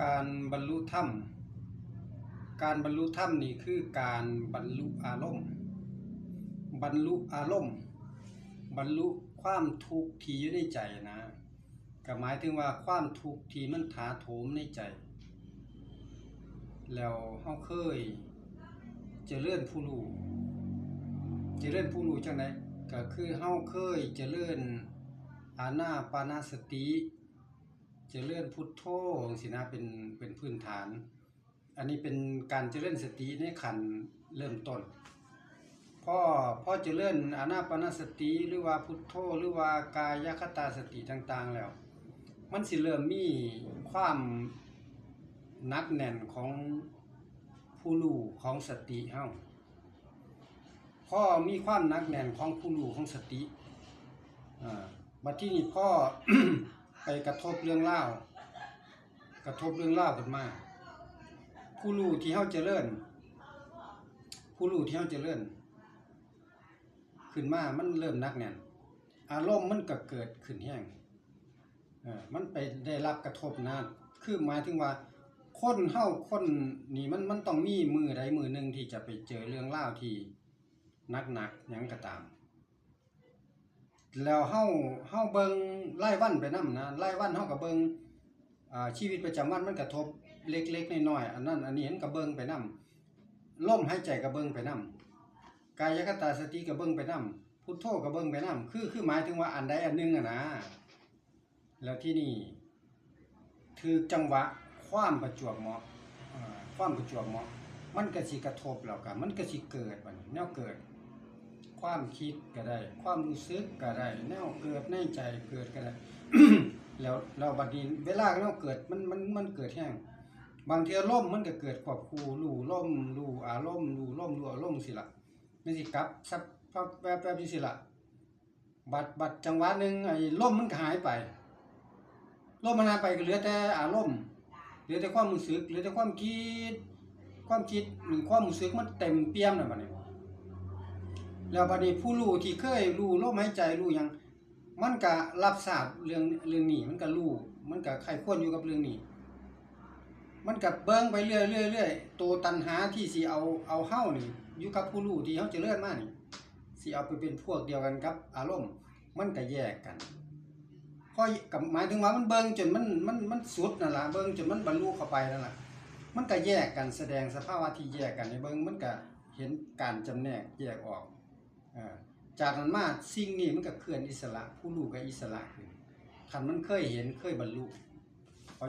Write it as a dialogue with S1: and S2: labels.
S1: การบรรลุธรรม การบรรลุธรรมนี่คือการบรรลุอารมณ์ บรรลุอารมณ์ บรรลุความทุกข์ที่อยู่ในใจนะก็หมายถึงว่าความทุกข์ที่มันถาโถมในใจ แล้วเฮาเคยเจริญผู้รู้เจริญผู้รู้จังไดก็คือเฮาเคยเจริญอานาปานสติ เจริญพุทโธจังซี่นะเป็นเป็นพื้นฐาน อันนี้เป็นการเจริญสติในขันเริ่มต้นพ่อพ่อเจริญอานาปานสติหรือว่าพุทโธหรือว่ากายคตาสติต่างๆแล้ว มันสิเริ่มมีความนักแน่นของผู้รู้ของสติเฮาพ่อมีความนักแน่นของผู้รู้ของสติอ่าบัดที่นี้พ่อ ไปกระทบเรื่องเล่ากระทบเรื่องเล่าวขึ้นมาผู้รู้ที่เฮาเจริญผู้รู้ที่เฮาเจริญขึ้นมา มันเริ่มนักแน่นอารมณ์มันก็เกิดขึ้นแห้งเออมันไปได้รับกระทบนะคือหมายถึงว่าคนเฮาคนนี่มันมันต้องมีมือใดมือหนึ่งที่จะไปเจอเรื่องเล่าที่หนักๆหยังก็ตาม แล้วเฮาเฮาเบิงรายวันไปนำนะรายวันเฮาก็เบิงอ่าชีวิตประจำวันมันกระทบเล็กๆน้อยๆอันนั้นอันนี้เห็นก็เบิงไปนำลมหายใจก็เบิงไปนำกายคตาสติก็เบิงไปนำพุทโธก็เบิงไปนำคือคือหมายถึงว่าอันใดอันหนึงอะนะ แล้วที่นี่ถือจังหวะความประจวบเหมาะความประจวบเหมาะ มันก็สิกระทบแล้วกันมันก็สิเกิดบัดนี้แนวเกิด ความคิดก็ได้ ความรู้สึกก็ได้แนวเกิดในใจเกิดก็ได้แล้วแล้วบัดนี้เวลาแนวเกิดมันมันมันเกิดแห้งบางทีลมมันก็เกิดควบคู่รู้ลมรู้อารมณ์รู้ลมรู้อารมณ์สิล่ะมันสิกลับสักแป๊บแป๊บสิล่ะบัดบัดจังหวะหนึ่งไอ้ลมมันก็หายไปลมมันหายไปก็เหลือแต่อารมณ์เหลือแต่ความรู้สึกเหลือแต่ความคิด ความคิดหรือความรู้สึกมันเต็มเปี่ยมแล้วบัดนี้ แล้วบัดนี้ผู้รู้ที่เคยรู้ลมหายใจรู้ยังมันก็รับทราบเรื่องเรื่องนี้มันก็รู้มันก็ใครควรอยู่กับเรื่องนี้ มันก็เบิ่งไปเรื่อยๆเรื่อยตัวตัณหาที่สิเอาเอาเฮานี่อยู่กับผู้รู้ที่เฮาจะเจริญมากนี่สิเอาไปเป็นพวกเดียวกันกับ อารมณ์มันก็แยกกันเพราะกับหมายถึงว่ามันเบิ่งจนมันมันมันสุดนั่นแหละเบิ่งจนมันบรรลุเข้าไปนั่นแหละมันก็แยกกันแสดงสภาวะที่แยกกันในเบิ่งมันก็เห็นการจำแนกแยกออก จากนั้นมาสิ่งนี้มันก็เคลื่อนอิสระ ผู้รู้ก็อิสระขึ้นคันมันเคยเห็นเคยบรรลุ